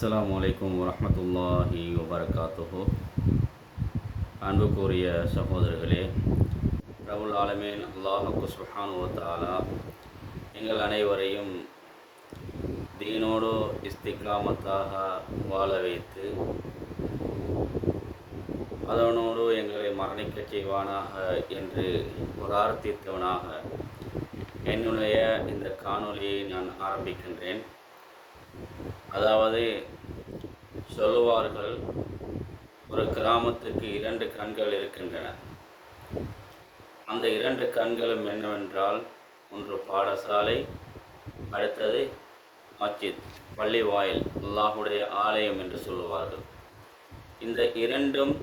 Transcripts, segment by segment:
அஸ்லாம் வலைக்கம் வரமத்துல்லாஹி வபரகாத்துஹு. அன்புக்குரிய சகோதரர்களே ரவுல் ஆலமீன் அல்லாஹுக்கு சுஹானுவத்தாலா எங்கள் அனைவரையும் தீனோடு இஸ்திகாமத்தாக வாழ வைத்து அதனோடு எங்களை மரணிக்கச் செய்வானாக என்று பிரார்த்தித்தவனாக என்னுடைய இந்த காணொலியை நான் ஆரம்பிக்கின்றேன். அதாவது சொல்லுவார்கள் ஒரு கிராமத்துக்கு இரண்டு கண்கள் இருக்கின்றன. அந்த இரண்டு கண்களும் என்னவென்றால் ஒன்று பாடசாலை அடுத்தது மஸ்ஜித் பள்ளி வாயில் அல்லாஹுடைய ஆலயம் என்று சொல்லுவார்கள். இந்த இரண்டும்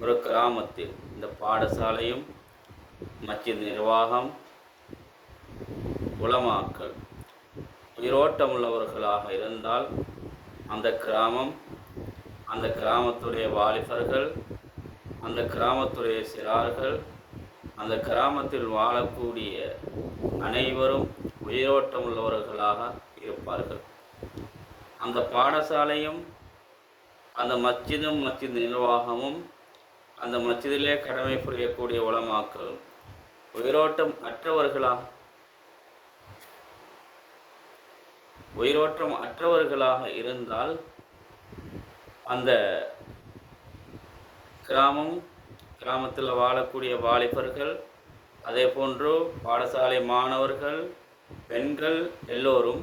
ஒரு கிராமத்தில் இந்த பாடசாலையும் மஸ்ஜித் நிர்வாகம் உலமாக்கள் உயிரோட்டம் உள்ளவர்களாக இருந்தால் அந்த கிராமம் அந்த கிராமத்துடைய வாலிபர்கள் அந்த கிராமத்துடைய சிறார்கள் அந்த கிராமத்தில் வாழக்கூடிய அனைவரும் உயிரோட்டம் உள்ளவர்களாக இருப்பார்கள். அந்த பாடசாலையும் அந்த மஸ்ஜிதும் மஸ்ஜித் நிர்வாகமும் அந்த மஸ்ஜிதிலே கடமை புரியக்கூடிய உளமாக்கள் உயிரோட்டம் அற்றவர்களாக உயிரோற்றம் அற்றவர்களாக இருந்தால் அந்த கிராமம் கிராமத்தில் வாழக்கூடிய வாலிபர்கள் அதே போன்று பாடசாலை மாணவர்கள் பெண்கள் எல்லோரும்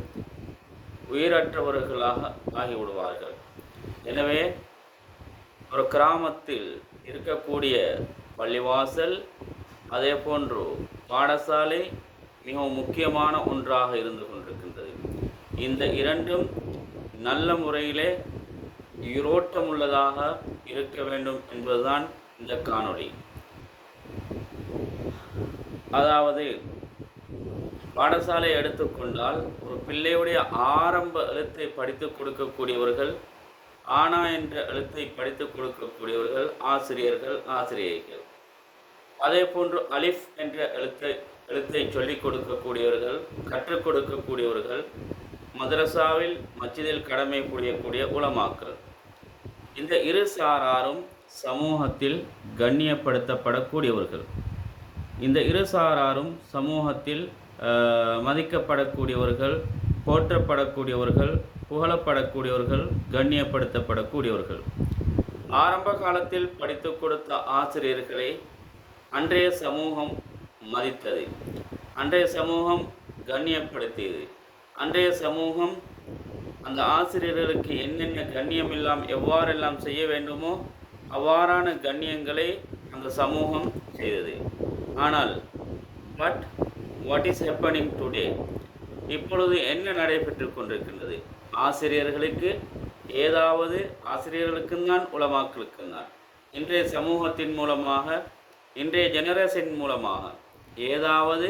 உயிரற்றவர்களாக ஆகிவிடுவார்கள். எனவே ஒரு கிராமத்தில் இருக்கக்கூடிய பள்ளிவாசல் அதே போன்று பாடசாலை மிகவும் முக்கியமான ஒன்றாக இருந்து கொண்டிருக்கின்றது. இந்த இரண்டும் நல்ல முறையிலே உயிரோட்டம் உள்ளதாக இருக்க வேண்டும் என்பதுதான் இந்த காணொளி. அதாவது பாடசாலை எடுத்துக்கொண்டால் ஒரு பிள்ளையுடைய ஆரம்ப எழுத்தை படித்து கொடுக்கக்கூடியவர்கள் ஆனா என்ற எழுத்தை படித்து கொடுக்கக்கூடியவர்கள் ஆசிரியர்கள் ஆசிரியைகள். அதே போன்று அலிஃப் என்ற எழுத்தை எழுத்தை சொல்லிக் கொடுக்கக்கூடியவர்கள் கற்றுக் கொடுக்கக்கூடியவர்கள் மதரசாவில் மச்சிதில் கடமை புரியக்கூடிய உலமாக்கள் இந்த இரு சாராரும் சமூகத்தில் கண்ணியப்படுத்தப்படக்கூடியவர்கள். இந்த இரு சாராரும் சமூகத்தில் மதிக்கப்படக்கூடியவர்கள் போற்றப்படக்கூடியவர்கள் புகழப்படக்கூடியவர்கள் கண்ணியப்படுத்தப்படக்கூடியவர்கள். ஆரம்ப காலத்தில் படித்து கொடுத்த ஆசிரியர்களை அன்றைய சமூகம் மதித்தது. அன்றைய சமூகம் கண்ணியப்படுத்தியது. அன்றைய சமூகம் அந்த ஆசிரியர்களுக்கு என்னென்ன கண்ணியம் எல்லாம் எவ்வாறெல்லாம் செய்ய வேண்டுமோ அவ்வாறான கண்ணியங்களை அந்த சமூகம் செய்தது. ஆனால் but what is happening today இப்பொழுது என்ன நடைபெற்று கொண்டிருக்கின்றது? ஆசிரியர்களுக்கு ஏதாவது ஆசிரியர்களுக்கும் தான் உலமாக்களுக்கும் தான். இன்றைய சமூகத்தின் மூலமாக இன்றைய ஜெனரேஷன் மூலமாக ஏதாவது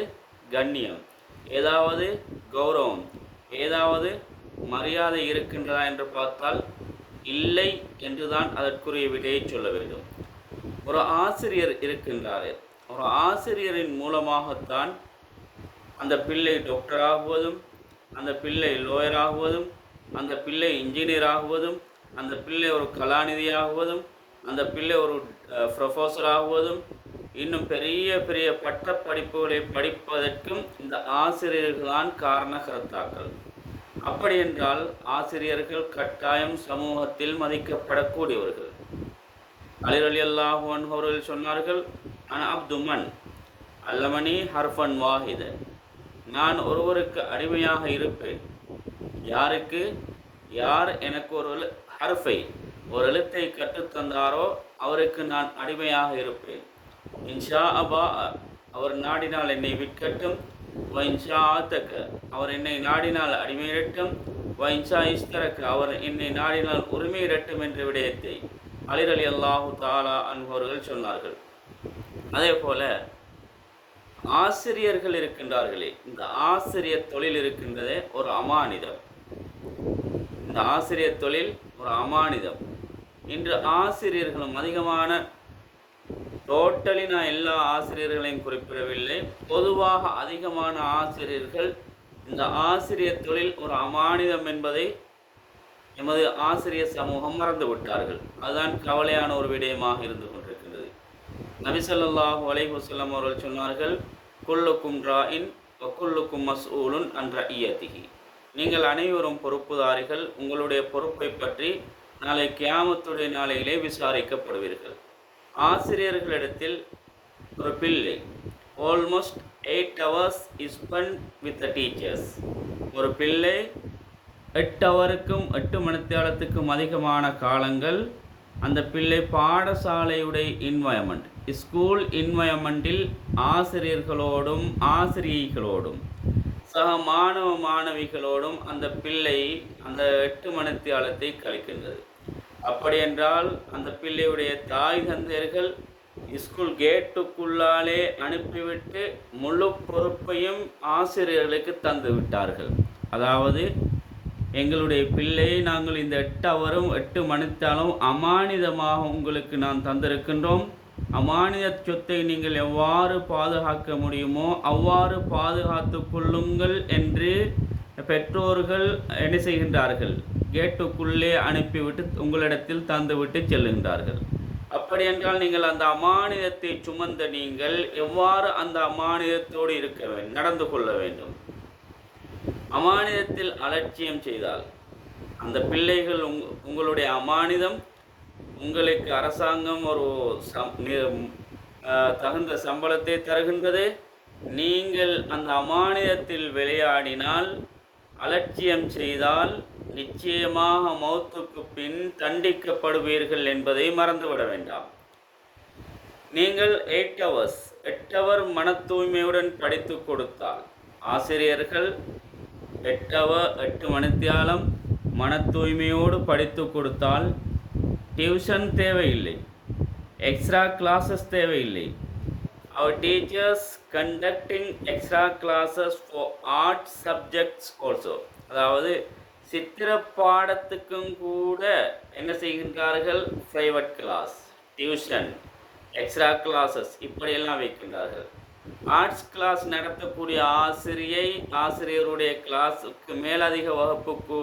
கண்ணியம் ஏதாவது கௌரவம் ஏதாவது மரியாதை இருக்கின்றதா என்று பார்த்தால் இல்லை என்றுதான் அதற்குரிய விடையை சொல்ல வேண்டும். ஒரு ஆசிரியர் இருக்கின்றாரே ஒரு ஆசிரியரின் மூலமாகத்தான் அந்த பிள்ளை டாக்டர் ஆகுவதும் அந்த பிள்ளை லோயர் ஆகுவதும் அந்த பிள்ளை இன்ஜினியர் ஆகுவதும் அந்த பிள்ளை ஒரு கலாநிதி ஆகுவதும் அந்த பிள்ளை ஒரு ப்ரொஃபஸர் ஆகுவதும் இன்னும் பெரிய பெரிய பட்ட படிப்புகளை படிப்பதற்கும் இந்த ஆசிரியர்கள்தான் காரண காரணகர்த்தாக்கள். அப்படி என்றால் ஆசிரியர்கள் கட்டாயம் சமூகத்தில் மதிக்கப்படக்கூடியவர்கள். அலிரலி அலி அல்லாஹ் அவர்கள் சொன்னார்கள் அன் அப்துமன் அல்லமணி ஹர்ஃபன் வாஹிதன் நான் ஒருவருக்கு அடிமையாக இருப்பேன். யாருக்கு? யார் எனக்கு ஒரு எழு- ஹர்ஃபை ஒரு எழுத்தை கற்றுத்தந்தாரோ அவருக்கு நான் அடிமையாக இருப்பேன். இன்ஷா அபா அவர் நாடினால் என்னை விற்கட்டும். வைன்ஷா ஆத்தக்க அவர் என்னை நாடினால் அடிமையிடட்டும். வைன்ஷா இன்ஷா இஸ்தரக்க அவர் என்னை நாடினால் உரிமையிடட்டும் என்ற விடயத்தை அலிர் அலி அல்லாஹு தாலா அன்பவர்கள் சொன்னார்கள். அதே போல ஆசிரியர்கள் இருக்கின்றார்களே இந்த ஆசிரியர் தொழில் இருக்கின்றதே ஒரு அமானிதம். இந்த ஆசிரியர் தொழில் ஒரு அமானிதம். இன்று ஆசிரியர்களும் அதிகமான டோட்டலி நான் எல்லா ஆசிரியர்களையும் குறிப்பிடவில்லை. பொதுவாக அதிகமான ஆசிரியர்கள் இந்த ஆசிரியர் தொழில் ஒரு அமானிதம் என்பதை எமது ஆசிரியர் சமூகம் மறந்து விட்டார்கள் அதுதான் கவலையான ஒரு விடயமாக இருந்து கொண்டிருக்கின்றது. நபிசல்லாஹு அலைஹுசல்லம் அவர்கள் சொன்னார்கள் குல்லுக்கும் ராயின் வக்குல்லுக்கும் மஸ்ஊலுன் அன்ற ஐயத்திகி நீங்கள் அனைவரும் பொறுப்புதாரிகள் உங்களுடைய பொறுப்பை பற்றி நாளை கியாமத்துடைய நாளையிலே விசாரிக்கப்படுவீர்கள். ஆசிரியர்களிடத்தில் ஒரு பிள்ளை almost eight hours is spend with the teachers ஒரு பிள்ளை எட்டு ஹவருக்கும் எட்டு மணித்தேளத்துக்கும் அதிகமான காலங்கள். அந்த பிள்ளை பாடசாலையுடைய இன்வயர்மெண்ட் ஸ்கூல் இன்வயர்மெண்ட்டில் ஆசிரியர்களோடும் ஆசிரியைகளோடும் சக மாணவ மாணவிகளோடும் அந்த பிள்ளை அந்த எட்டு மணித்தியாலத்தை கழிக்கின்றது. அப்படியென்றால் அந்த பிள்ளையுடைய தாய் தந்தையர்கள் ஸ்கூல் கேட்டுக்குள்ளாலே அனுப்பிவிட்டு முழு பொறுப்பையும் ஆசிரியர்களுக்கு தந்து விட்டார்கள். அதாவது எங்களுடைய பிள்ளையை நாங்கள் இந்த எட்டு அவரும் எட்டு மணித்தாலும் அமானிதமாக உங்களுக்கு நான் தந்திருக்கின்றோம். அமானித சொத்தை நீங்கள் எவ்வாறு பாதுகாக்க முடியுமோ அவ்வாறு பாதுகாத்து கொள்ளுங்கள் என்று பெற்றோர்கள் என்ன செய்கின்றார்கள்? கேட்டுக்குள்ளே அனுப்பிவிட்டு உங்களிடத்தில் தந்துவிட்டு செல்லுகின்றார்கள். அப்படி என்றால் நீங்கள் அந்த அமானிதத்தை சுமந்த நீங்கள் எவ்வாறு அந்த அமானிதத்தோடு இருக்க வேண்டும் நடந்து கொள்ள வேண்டும்? அமானிதத்தில் அலட்சியம் செய்தால் அந்த பிள்ளைகள் உங் உங்களுடைய அமானிதம் உங்களுக்கு அரசாங்கம் ஒரு சம் தகுந்த சம்பளத்தை தருகின்றது. நீங்கள் அந்த அமானிதத்தில் விளையாடினால் அலட்சியம் செய்தால் நிச்சயமாக மௌத்துக்கு பின் தண்டிக்கப்படுவீர்கள் என்பதை மறந்துவிட வேண்டாம். நீங்கள் எயிட் ஹவர்ஸ் எட்டு ஹவர் மன தூய்மையுடன் படித்து கொடுத்தால் ஆசிரியர்கள் எட்டு எட்டு மணித்தியாலம் மன தூய்மையோடு படித்து கொடுத்தால் டியூஷன் தேவையில்லை எக்ஸ்ட்ரா கிளாஸஸ் தேவையில்லை. Our teachers conducting extra classes for art subjects also. அதாவது சித்திர பாடத்துக்கும் கூட என்ன செய்கின்றார்கள்? Private class tuition extra classes இப்படியெல்லாம் வைக்கின்றார்கள். ஆர்ட்ஸ் கிளாஸ் நடத்தக்கூடிய ஆசிரியை ஆசிரியருடைய கிளாஸுக்கு மேலதிக வகுப்புக்கு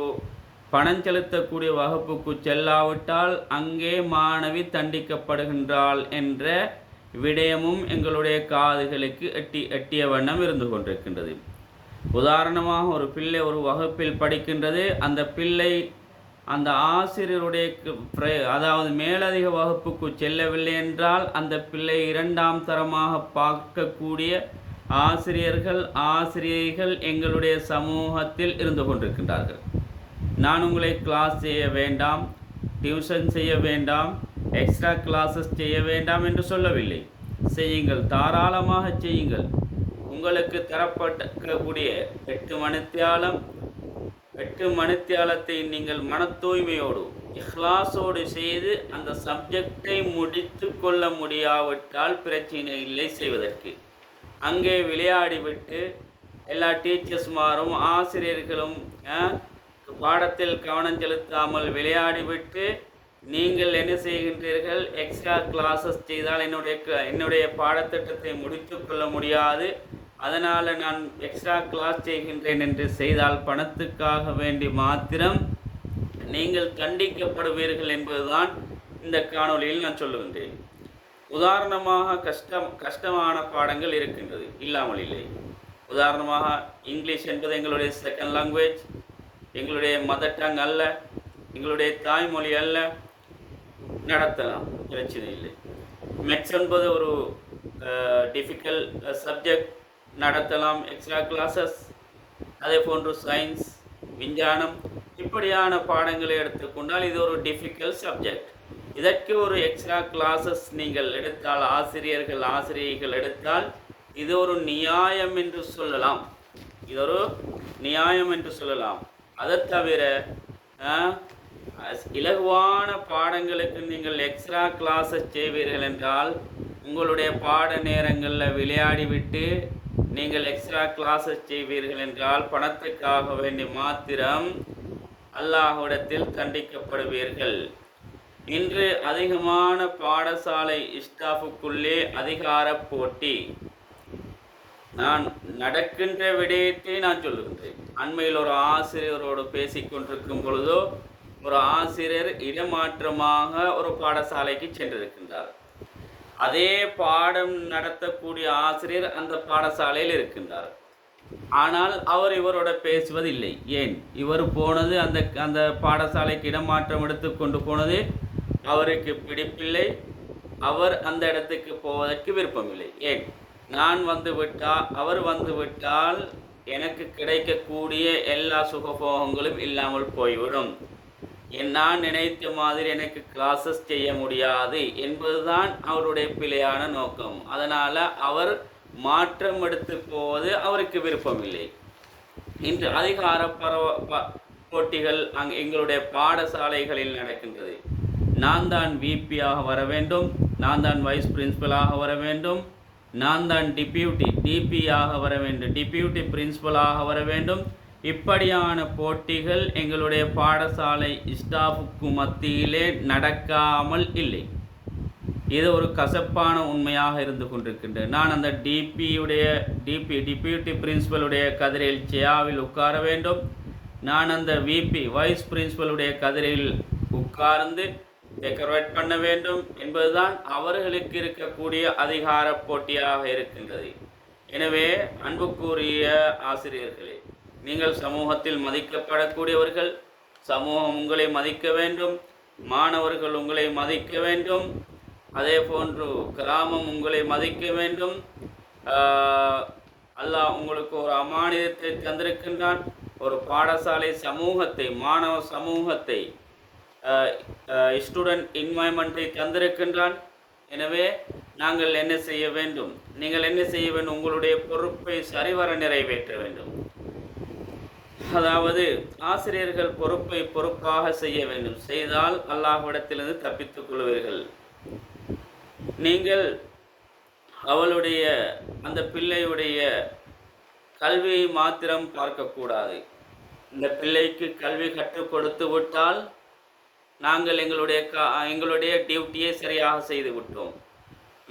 பணம் செலுத்தக்கூடிய வகுப்புக்கு செல்லாவிட்டால் அங்கே மாணவி தண்டிக்கப்படுகின்றாள் என்ற விடயமும் எங்களுடைய காதுகளுக்கு எட்டி எட்டிய வண்ணம் இருந்து கொண்டிருக்கின்றது. உதாரணமாக ஒரு பிள்ளை ஒரு வகுப்பில் படிக்கின்றது. அந்த பிள்ளை அந்த ஆசிரியருடைய அதாவது மேலதிக வகுப்புக்கு செல்லவில்லை என்றால் அந்த பிள்ளை இரண்டாம் தரமாக பார்க்கக்கூடிய ஆசிரியர்கள் ஆசிரியைகள் எங்களுடைய சமூகத்தில் இருந்து கொண்டிருக்கின்றார்கள். நான் உங்களை கிளாஸ் செய்ய வேண்டாம் டியூஷன் செய்ய வேண்டாம் எக்ஸ்ட்ரா கிளாஸஸ் செய்ய வேண்டாம் என்று சொல்லவில்லை. செய்யுங்கள் தாராளமாக செய்யுங்கள். உங்களுக்கு தரப்பட்டக்கூடிய எட்டு மணித்தியாலம் எட்டு மணித்தியாலத்தை நீங்கள் மன தூய்மையோடு இஹ்லாஸோடு செய்து அந்த சப்ஜெக்டை முடித்து கொள்ள முடியாவிட்டால் பிரச்சனை இல்லை செய்வதற்கு. அங்கே விளையாடிவிட்டு எல்லா டீச்சர்ஸ்மாரும் ஆசிரியர்களும் பாடத்தில் கவனம் செலுத்தாமல் விளையாடிவிட்டு நீங்கள் என்ன செய்கின்றீர்கள்? எக்ஸ்ட்ரா கிளாஸஸ் செய்தால் என்னுடைய க- என்னுடைய பாடத்திட்டத்தை முடித்து கொள்ள முடியாது. அதனால் நான் எக்ஸ்ட்ரா கிளாஸ் செய்கின்றேன் என்று செய்தால் பணத்துக்காக வேண்டி மாத்திரம் நீங்கள் கண்டிக்கப்படுவீர்கள் என்பதுதான் இந்த காணொளியில் நான் சொல்லுகின்றேன். உதாரணமாக கஷ்டம் கஷ்டமான பாடங்கள் இருக்கின்றது இல்லாமல் இல்லை. உதாரணமாக இங்கிலீஷ் என்பது எங்களுடைய செகண்ட் லாங்குவேஜ் எங்களுடைய மதர் டங் அல்ல எங்களுடைய தாய்மொழி அல்ல நடத்தலாம் பிரச்சனை இல்லை. மேக்ஸ் என்பது ஒரு டிஃபிகல்ட் சப்ஜெக்ட் நடத்தலாம் எக்ஸ்ட்ரா கிளாஸஸ் அதே போன்று சயின்ஸ் விஞ்ஞானம். இப்படியான பாடங்களை எடுத்துக்கொண்டால் இது ஒரு டிஃபிகல்ட் சப்ஜெக்ட் இதற்கு ஒரு எக்ஸ்ட்ரா கிளாஸஸ் நீங்கள் எடுத்தால் ஆசிரியர்கள் ஆசிரியைகள் எடுத்தால் இது ஒரு நியாயம் என்று சொல்லலாம். இது ஒரு நியாயம் என்று சொல்லலாம். அதை தவிர இலகுவான பாடங்களுக்கு நீங்கள் எக்ஸ்ட்ரா கிளாஸஸ் செய்வீர்கள் என்றால் உங்களுடைய பாட நேரங்களில் விளையாடிவிட்டு நீங்கள் எக்ஸ்ட்ரா கிளாஸஸ் செய்வீர்கள் என்றால் பணத்துக்காக வேண்டி மாத்திரம் அல்லாஹ்விடத்தில் தண்டிக்கப்படுவீர்கள். இன்று அதிகமான பாடசாலை ஸ்டாஃபுக்குள்ளே அதிகார போட்டி. நான் நடக்கின்ற விடயத்தை நான் சொல்லுகின்றேன். அண்மையில் ஒரு ஆசிரியரோடு பேசிக் கொண்டிருக்கும் பொழுதோ ஒரு ஆசிரியர் இடமாற்றமாக ஒரு பாடசாலைக்கு சென்றிருக்கின்றார். அதே பாடம் நடத்தக்கூடிய ஆசிரியர் அந்த பாடசாலையில் இருக்கின்றார். ஆனால் அவர் இவரோட பேசுவதில்லை. ஏன்? இவர் போனது அந்த அந்த பாடசாலைக்கு இடமாற்றம் எடுத்து கொண்டு போனது அவருக்கு பிடிப்பில்லை. அவர் அந்த இடத்துக்கு போவதற்கு விருப்பமில்லை. ஏன்? நான் வந்து விட்டால் அவர் வந்து விட்டால் எனக்கு கிடைக்கக்கூடிய எல்லா சுகபோகங்களும் இல்லாமல் போய்விடும். நான் நினைத்த மாதிரி எனக்கு கிளாஸஸ் செய்ய முடியாது என்பதுதான் அவருடைய பிழையான நோக்கம். அதனால் அவர் மாற்றம் எடுத்து போவது அவருக்கு விருப்பமில்லை. இன்று அதிகார பரவ போட்டிகள் அங் எங்களுடைய பாடசாலைகளில் நடக்கின்றது. நான் தான் விபியாக வர வேண்டும். நான் தான் வைஸ் பிரின்சிபலாக வர வேண்டும். நான் தான் டிபியூட்டி டிபியாக வர வேண்டும். டிபியூட்டி பிரின்சிபலாக வர வேண்டும். இப்படியான போட்டிகள் எங்களுடைய பாடசாலை ஸ்டாஃபுக்கு மத்தியிலே நடக்காமல் இல்லை. இது ஒரு கசப்பான உண்மையாக இருந்து கொண்டிருக்கின்றது நான் அந்த டிபியுடைய டிபி டிப்யூட்டி பிரின்சிபலுடைய கதிரையில் சியாவில் உட்கார வேண்டும். நான் அந்த விபி வைஸ் பிரின்சிபலுடைய கதிரையில் உட்கார்ந்து டெக்கரேட் பண்ண வேண்டும் என்பதுதான் அவர்களுக்கு இருக்கக்கூடிய அதிகார போட்டியாக இருக்கின்றது. எனவே அன்புக்குரிய ஆசிரியர்களே நீங்கள் சமூகத்தில் மதிக்கப்படக்கூடியவர்கள் சமூகம் உங்களை மதிக்க வேண்டும் மாணவர்கள் உங்களை மதிக்க வேண்டும் அதே போன்று கிராமம் உங்களை மதிக்க வேண்டும். அல்லாஹ் உங்களுக்கு ஒரு அமானியத்தை தந்திருக்கின்றான் ஒரு பாடசாலை சமூகத்தை மாணவ சமூகத்தை ஸ்டூடெண்ட் இன்வாய்மெண்ட்டை தந்திருக்கின்றான். எனவே நாங்கள் என்ன செய்ய வேண்டும்? நீங்கள் என்ன செய்ய வேண்டும்? உங்களுடைய பொறுப்பை சரிவர நிறைவேற்ற வேண்டும். அதாவது ஆசிரியர்கள் பொறுப்பை பொறுப்பாக செய்ய வேண்டும். செய்தால் அல்லாஹ்விடத்திலிருந்து தப்பித்துக் கொள்வீர்கள். நீங்கள் அவளுடைய அந்த பிள்ளையுடைய கல்வியை மாத்திரம் பார்க்கக்கூடாது. இந்த பிள்ளைக்கு கல்வி கற்றுக் கொடுத்து விட்டால் நாங்கள் எங்களுடைய க எங்களுடைய டியூட்டியை சரியாக செய்து விட்டோம்.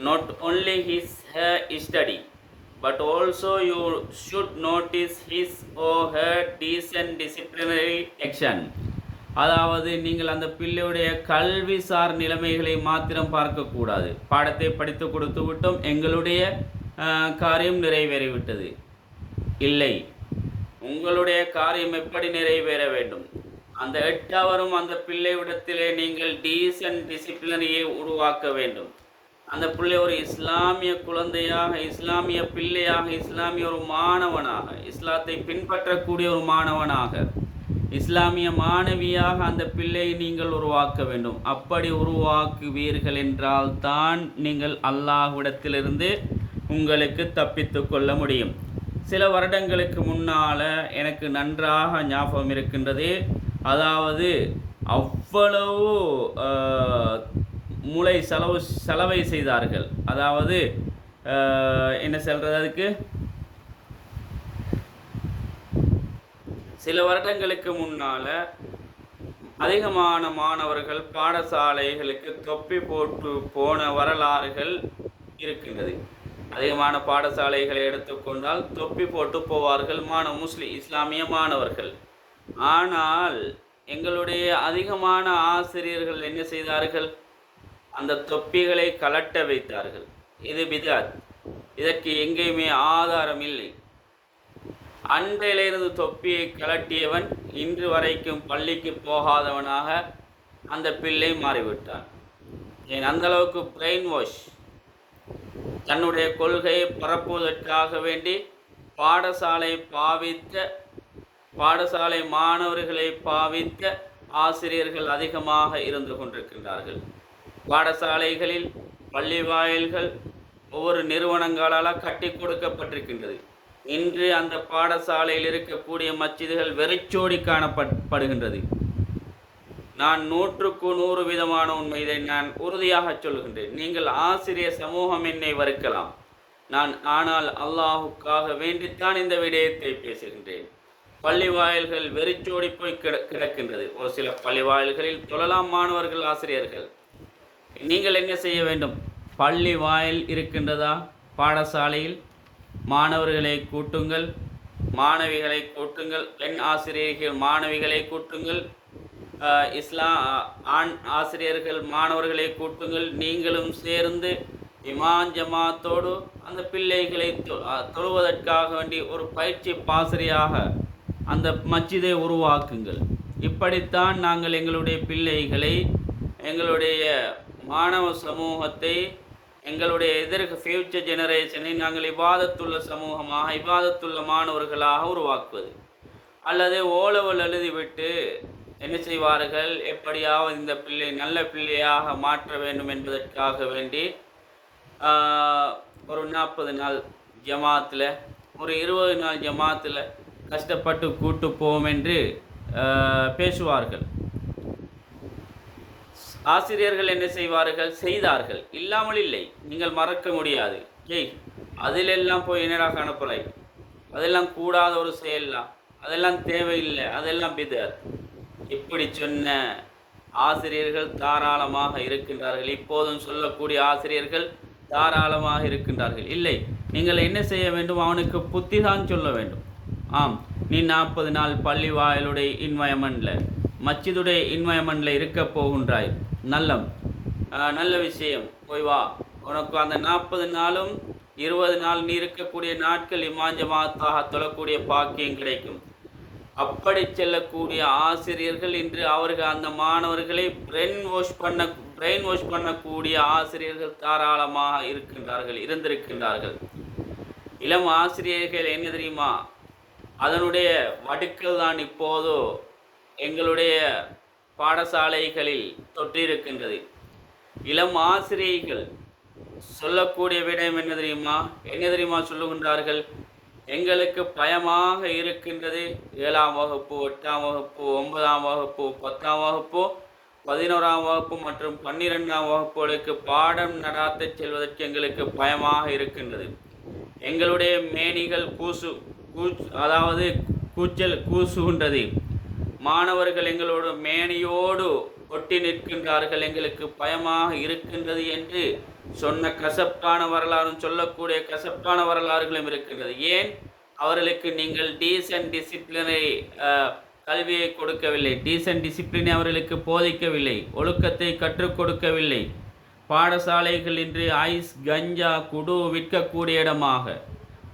Not only his her study but also you should notice his or her decent disciplinary action. அதாவது நீங்கள் அந்த பிள்ளையுடைய கல்விசார் நிலைமைகளை மாத்திரம் பார்க்கக்கூடாது. பாடத்தை படித்து கொடுத்து விட்டோம் எங்களுடைய காரியம் நிறைவேறிவிட்டது. இல்லை. உங்களுடைய காரியம் எப்படி நிறைவேற வேண்டும்? அந்த எட்டாவரும் அந்த பிள்ளைவிடத்திலே நீங்கள் டீசன்ட் டிசிப்ளினரியை உருவாக்க வேண்டும். அந்த பிள்ளை ஒரு இஸ்லாமிய குழந்தையாக இஸ்லாமிய பிள்ளையாக இஸ்லாமிய ஒரு மாணவனாக இஸ்லாத்தை பின்பற்றக்கூடிய ஒரு மாணவனாக இஸ்லாமிய மாணவியாக அந்த பிள்ளையை நீங்கள் உருவாக்க வேண்டும். அப்படி உருவாக்குவீர்கள் என்றால் தான் நீங்கள் அல்லாஹ்விடத்திலிருந்து உங்களுக்கு தப்பித்து கொள்ள முடியும். சில வருடங்களுக்கு முன்னால் எனக்கு நன்றாக ஞாபகம் இருக்கின்றது. அதாவது அவ்வளவு மூளை செலவு செலவை செய்தார்கள். அதாவது என்ன சொல்கிறது அதுக்கு? சில வருடங்களுக்கு முன்னால் அதிகமான மாணவர்கள் பாடசாலைகளுக்கு தொப்பி போட்டு போன வரலாறுகள் இருக்கின்றது. அதிகமான பாடசாலைகளை எடுத்துக்கொண்டால் தொப்பி போட்டு போவார்கள் மாணவ முஸ்லிம் இஸ்லாமிய மாணவர்கள். ஆனால் எங்களுடைய அதிகமான ஆசிரியர்கள் என்ன செய்தார்கள்? அந்த தொப்பிகளை கலட்ட வைத்தார்கள். இது பிதாத். இதற்கு எங்கேயுமே ஆதாரம் இல்லை. அன்றையிலிருந்து தொப்பியை கலட்டியவன் இன்று வரைக்கும் பள்ளிக்கு போகாதவனாக அந்த பிள்ளை மாறிவிட்டான். ஏன்? அந்தளவுக்கு பிரெயின் வாஷ் தன்னுடைய கொள்கையை பரப்புவதற்காக வேண்டி பாடசாலை பாவித்த பாடசாலை மாணவர்களை பாவித்த ஆசிரியர்கள் அதிகமாக இருந்து கொண்டிருக்கின்றார்கள். பாடசாலைகளில் பள்ளி வாயில்கள் ஒவ்வொரு நிறுவனங்களால் கட்டி கொடுக்கப்பட்டிருக்கின்றது. இன்று அந்த பாடசாலையில் இருக்கக்கூடிய மச்சிதுகள் வெறிச்சோடி காணப்படுகின்றது நான் நூற்றுக்கு நூறு விதமான உண்மை இதை நான் உறுதியாக சொல்கின்றேன் நீங்கள் ஆசிரியர் சமூகம் என்னை வறுக்கலாம். நான் ஆனால் அல்லாஹுக்காக வேண்டித்தான் இந்த விடயத்தை பேசுகின்றேன். பள்ளி வாயில்கள் வெறிச்சோடி போய் கிட கிடக்கின்றது. ஒரு சில பள்ளி வாயில்களில் தொழலாம் மாணவர்கள் ஆசிரியர்கள். நீங்கள் என்ன செய்ய வேண்டும்? பள்ளி வாயில் இருக்கின்றதா? பாடசாலையில்? மாணவர்களை கூட்டுங்கள். மாணவிகளை கூட்டுங்கள். பெண் ஆசிரியர்கள் மாணவிகளை கூட்டுங்கள். இஸ்லாம் ஆண் ஆசிரியர்கள் மாணவர்களை கூட்டுங்கள். நீங்களும் சேர்ந்து இமான் ஜமாத்தோடு அந்த பிள்ளைகளை தொ- தொழுவதற்காக வேண்டி ஒரு பயிற்சி பாசறையாக அந்த மஸ்ஜிதை உருவாக்குங்கள். இப்படித்தான் நாங்கள் எங்களுடைய பிள்ளைகளை எங்களுடைய மாணவ சமூகத்தை எங்களுடைய எதிர்க ஃபியூச்சர் ஜெனரேஷனை நாங்கள் இவாதத்துள்ள சமூகமாக இவாதத்துள்ள மாணவர்களாக உருவாக்குவது. அல்லது ஓலவல் எழுதிவிட்டு என்ன செய்வார்கள்? எப்படியாவது இந்த பிள்ளை நல்ல பிள்ளையாக மாற்ற வேண்டும் என்பதற்காக வேண்டி ஒரு நாற்பது நாள் ஜமாத்தில் ஒரு இருபது நாள் ஜமாத்தில் கஷ்டப்பட்டு கூட்டு போவோம் என்று பேசுவார்கள். ஆசிரியர்கள் என்ன செய்வார்கள்? செய்தார்கள். இல்லாமல் இல்லை. நீங்கள் மறக்க முடியாது. ஏய் அதிலெல்லாம் போய் என்னடா அனுப்பலை அதெல்லாம் கூடாத ஒரு செயல்லாம் அதெல்லாம் தேவையில்லை. அதெல்லாம் பிதர். இப்படி சொன்ன ஆசிரியர்கள் தாராளமாக இருக்கின்றார்கள். இப்போதும் சொல்லக்கூடிய ஆசிரியர்கள் தாராளமாக இருக்கின்றார்கள். இல்லை நீங்கள் என்ன செய்ய வேண்டும்? அவனுக்கு புத்தி தான் சொல்ல வேண்டும். ஆம் நீ நாற்பது நாள் பள்ளி வாயிலுடைய இன்வயமெண்டில் மச்சிதுடைய இன்வயமெண்டில் இருக்க போகின்றாய். நல்லம். நல்ல விஷயம். போய் வா. உனக்கு அந்த நாற்பது நாளும் இருபது நாள் நீ இருக்கக்கூடிய நாட்கள் இமாஞ்சமாத்தாக தொழக்கூடிய பாக்கியம் கிடைக்கும். அப்படி செல்லக்கூடிய ஆசிரியர்கள் இன்று அவர்கள் அந்த மாணவர்களை பிரெயின் வாஷ் பண்ண பிரெயின் வாஷ் பண்ணக்கூடிய ஆசிரியர்கள் தாராளமாக இருக்கின்றார்கள் இருந்திருக்கின்றார்கள். இளம் ஆசிரியர்கள் என்ன தெரியுமா? அதனுடைய வடுக்கள் தான் இப்போதோ எங்களுடைய பாடசாலைகளில் தொற்றிருக்கின்றது. இளம் ஆசிரியர்கள் சொல்லக்கூடிய விடயம் என்ன தெரியுமா? என்ன தெரியுமா சொல்லுகின்றார்கள்? எங்களுக்கு பயமாக இருக்கின்றது ஏழாம் வகுப்பு எட்டாம் வகுப்பு ஒன்பதாம் வகுப்பு பத்தாம் வகுப்பு பதினோராம் வகுப்பு மற்றும் பன்னிரெண்டாம் வகுப்புகளுக்கு பாடம் நடாத்தச் செல்வதற்கு எங்களுக்கு பயமாக இருக்கின்றது. எங்களுடைய மேனிகள் கூசு கூச் அதாவது கூச்சல் கூசுகின்றது. மாணவர்கள் எங்களோடு மேனையோடு ஒட்டி நிற்கின்றார்கள். எங்களுக்கு பயமாக இருக்கின்றது என்று சொன்ன கசப்பான வரலாறும் சொல்லக்கூடிய கசப்பான வரலாறுகளும் இருக்கின்றது. ஏன்? அவர்களுக்கு நீங்கள் டீசன்ட் டிசிப்ளினை கல்வியை கொடுக்கவில்லை. டீசன்ட் டிசிப்ளினை அவர்களுக்கு போதிக்கவில்லை. ஒழுக்கத்தை கற்றுக் கொடுக்கவில்லை. பாடசாலைகள் இன்று ஐஸ் கஞ்சா குடு விற்கக்கூடிய இடமாக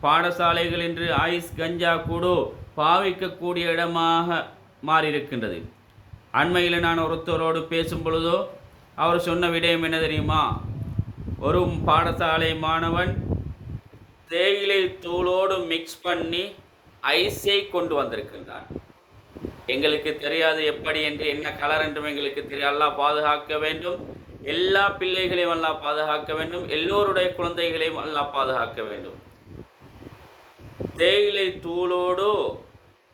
பாடசாலைகள் இன்று ஐஸ் கஞ்சா குடு பாவிக்கக்கூடிய இடமாக மாறியிருக்கின்றது. அண்மையில் நான் ஒருத்தரோடு பேசும் பொழுதோ அவர் சொன்ன விடயம் என்ன தெரியுமா? ஒரு பாடசாலை மாணவன் தேயிலை தூளோடு மிக்ஸ் பண்ணி ஐஸை கொண்டு வந்திருக்கின்றான். எங்களுக்கு தெரியாது எப்படி என்று என்ன கலர் என்றும் எங்களுக்கு தெரியாது. பாதுகாக்க வேண்டும். எல்லா பிள்ளைகளையும் நல்லா பாதுகாக்க வேண்டும். எல்லோருடைய குழந்தைகளையும் நல்லா பாதுகாக்க வேண்டும். தேயிலை தூளோடு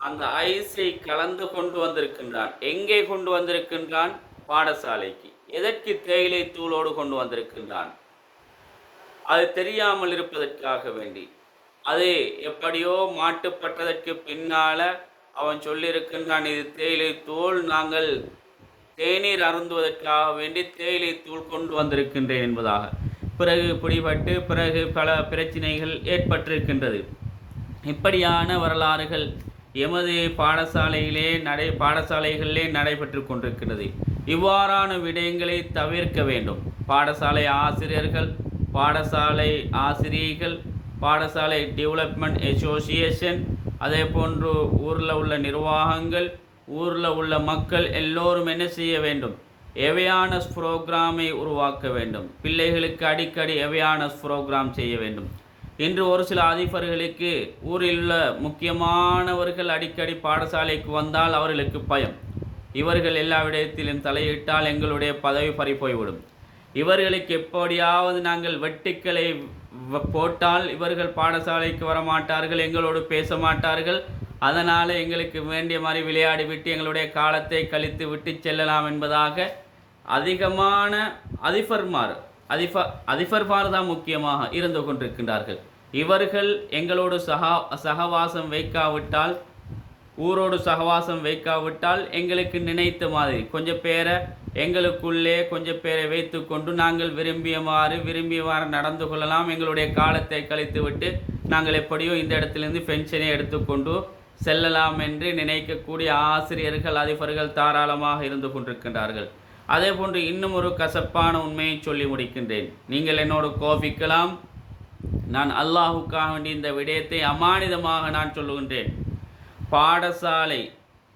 அந்த ஐஸை கலந்து கொண்டு வந்திருக்கின்றான். எங்கே கொண்டு வந்திருக்கின்றான்? பாடசாலைக்கு. எதற்கு தேயிலை தூளோடு கொண்டு வந்திருக்கின்றான்? அது தெரியாமல் இருப்பதற்காக வேண்டி. அது எப்படியோ மாட்டுப்பட்டதற்கு பின்னால அவன் சொல்லியிருக்கின்றான் இது தேயிலை தூள் நாங்கள் தேநீர் அருந்துவதற்காக வேண்டி தேயிலை தூள் கொண்டு வந்திருக்கின்றேன் என்பதாக. பிறகு பிடிபட்டு பிறகு பல பிரச்சனைகள் ஏற்பட்டிருக்கின்றது. இப்படியான வரலாறுகள் எமது பாடசாலையிலே நடை பாடசாலைகளிலே நடைபெற்று கொண்டிருக்கிறது இவ்வாறான விடயங்களை தவிர்க்க வேண்டும். பாடசாலை ஆசிரியர்கள் பாடசாலை ஆசிரியர்கள் பாடசாலை டெவலப்மெண்ட் அசோசியேஷன் அதே போன்று ஊரில் உள்ள நிர்வாகங்கள் ஊரில் உள்ள மக்கள் எல்லோரும் என்ன செய்ய வேண்டும்? எவையானஸ் ப்ரோக்ராமை உருவாக்க வேண்டும்? பிள்ளைகளுக்கு அடிக்கடி எவையானஸ் ப்ரோக்ராம் செய்ய வேண்டும்? இன்று ஒரு சில அதிபர்களுக்கு ஊரில் உள்ள முக்கியமானவர்கள் அடிக்கடி பாடசாலைக்கு வந்தால் அவர்களுக்கு பயம். இவர்கள் எல்லா விடயத்திலும் தலையிட்டால் எங்களுடைய பதவி பறி போய்விடும். இவர்களுக்கு எப்படியாவது நாங்கள் வெட்டுக்களை வ- போட்டால் இவர்கள் பாடசாலைக்கு வர மாட்டார்கள் எங்களோடு பேச மாட்டார்கள். அதனால் எங்களுக்கு வேண்டிய மாதிரி விளையாடி விட்டு எங்களுடைய காலத்தை கழித்து விட்டு செல்லலாம் என்பதாக அதிகமான அதிபர்மார் அதிபர் அதிபர்மார் தான் முக்கியமாக இருந்து கொண்டிருக்கின்றார்கள். இவர்கள் எங்களோடு சகா சகவாசம் வைக்காவிட்டால் ஊரோடு சகவாசம் வைக்காவிட்டால் எங்களுக்கு நினைத்த மாதிரி கொஞ்சம் பேரை எங்களுக்குள்ளே கொஞ்சம் பேரை வைத்துக்கொண்டு நாங்கள் விரும்பியவாறு விரும்பியவாறு நடந்து கொள்ளலாம். எங்களுடைய காலத்தை கழித்துவிட்டு நாங்கள் எப்படியோ இந்த இடத்துலேருந்து பென்ஷனை எடுத்துக்கொண்டு செல்லலாம் என்று நினைக்கக்கூடிய ஆசிரியர்கள் அதிபர்கள் தாராளமாக இருந்து கொண்டிருக்கின்றார்கள். அதே போன்று இன்னும் ஒரு கசப்பான உண்மையை சொல்லி முடிக்கின்றேன். நீங்கள் என்னோடு கோபிக்கலாம். நான் அல்லாஹுக்காக வேண்டி இந்த விடயத்தை அமானிதமாக நான் சொல்லுகின்றேன். பாடசாலை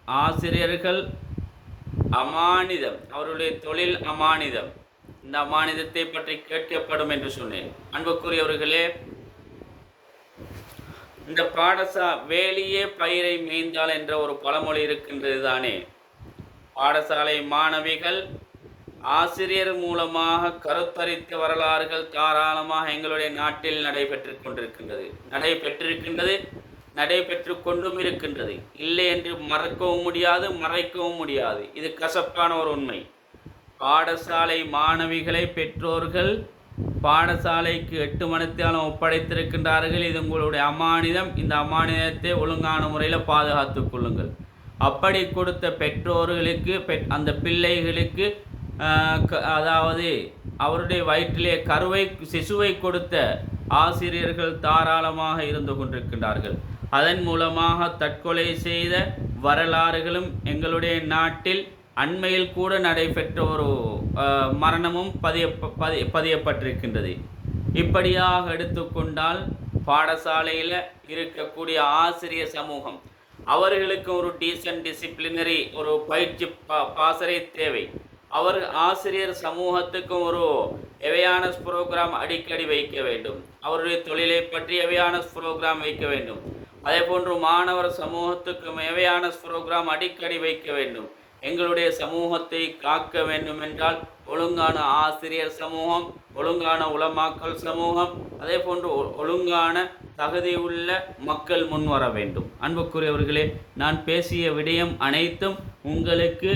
ஆசிரியர்கள் அமானிதம் அவருடைய தொழில் அமானிதம். இந்த அமானிதத்தை பற்றி கேட்கப்படும் என்று சொன்னேன். அன்புக்குரியவர்களே இந்த பாடசா வேலியே பயிரை மேய்ந்தால் என்ற ஒரு பழமொழி இருக்கின்றது தானே பாடசாலை மாணவிகள் ஆசிரியர் மூலமாக கருத்தரித்த வரலாறுகள் தாராளமாக எங்களுடைய நாட்டில் நடைபெற்று கொண்டிருக்கின்றது. நடைபெற்றிருக்கின்றது நடைபெற்று கொண்டும் இருக்கின்றது. இல்லை என்று மறக்கவும் முடியாது மறைக்கவும் முடியாது. இது கசப்பான ஒரு உண்மை. பாடசாலை மாணவிகளை பெற்றோர்கள் பாடசாலைக்கு எட்டு மணித்தாலும் ஒப்படைத்திருக்கின்றார்கள். இது உங்களுடைய அமானிதம். இந்த அமானிதத்தை ஒழுங்கான முறையில் பாதுகாத்துக் கொள்ளுங்கள். அப்படி கொடுத்த பெற்றோர்களுக்கு பெ அந்த பிள்ளைகளுக்கு அதாவது அவருடைய வயிற்றிலே கருவை சிசுவை கொடுத்த ஆசிரியர்கள் தாராளமாக இருந்து கொண்டிருக்கின்றார்கள். அதன் மூலமாக தற்கொலை செய்த வரலாறுகளும் எங்களுடைய நாட்டில் அண்மையில் கூட நடைபெற்ற ஒரு மரணமும் பதிய பதி பதியப்பட்டிருக்கின்றது. இப்படியாக எடுத்துக்கொண்டால் பாடசாலையில் இருக்கக்கூடிய ஆசிரியர் சமூகம் அவர்களுக்கு ஒரு டீசன்ட் டிசிப்ளினரி ஒரு பயிற்சி பா பாசறை தேவை. அவர் ஆசிரியர் சமூகத்துக்கும் ஒரு எவையானஸ் ப்ரோக்ராம் அடிக்கடி வைக்க வேண்டும். அவருடைய தொழிலை பற்றி எவையானஸ் ப்ரோக்ராம் வைக்க வேண்டும். அதே போன்று மாணவர் சமூகத்துக்கும் எவையானஸ் ப்ரோக்ராம் அடிக்கடி வைக்க வேண்டும். எங்களுடைய சமூகத்தை காக்க வேண்டும் என்றால் ஒழுங்கான ஆசிரியர் சமூகம் ஒழுங்கான உலமாக்கல் சமூகம் அதே போன்று ஒ- ஒழுங்கான தகுதியுள்ள மக்கள் முன்வர வேண்டும். அன்புக்குரியவர்களே நான் பேசிய விடயம் அனைத்தும் உங்களுக்கு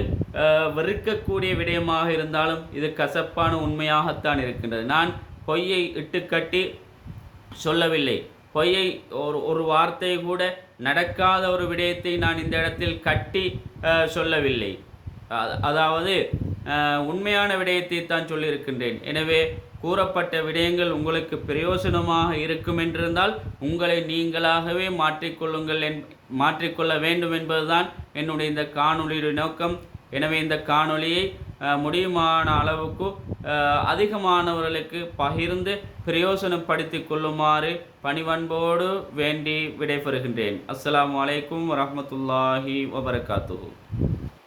வெறுக்கக்கூடிய விடயமாக இருந்தாலும் இது கசப்பான உண்மையாகத்தான் இருக்கின்றது. நான் பொய்யை இட்டுக்கட்டி சொல்லவில்லை. பொய்யை ஒரு ஒரு வார்த்தை கூட நடக்காத ஒரு விடயத்தை நான் இந்த இடத்தில் கட்டி சொல்லவில்லை. அதாவது உண்மையான விடயத்தை தான் சொல்லியிருக்கின்றேன். எனவே கூறப்பட்ட விடயங்கள் உங்களுக்கு பிரயோசனமாக இருக்கும் என்றிருந்தால் உங்களை நீங்களாகவே மாற்றிக்கொள்ளுங்கள் என் மாற்றிக்கொள்ள வேண்டும் என்பதுதான் என்னுடைய இந்த காணொளியுடைய நோக்கம். எனவே இந்த காணொளியை முடியுமான அளவுக்கு அஹ், அதிகமானவர்களுக்கு பகிர்ந்து பிரயோசனப்படுத்தி கொள்ளுமாறு பணிவன்போடு வேண்டி விடைபெறுகின்றேன். அஸ்லாம் அலைக்கும் வரமத்துல்லாஹி வபரகாத்து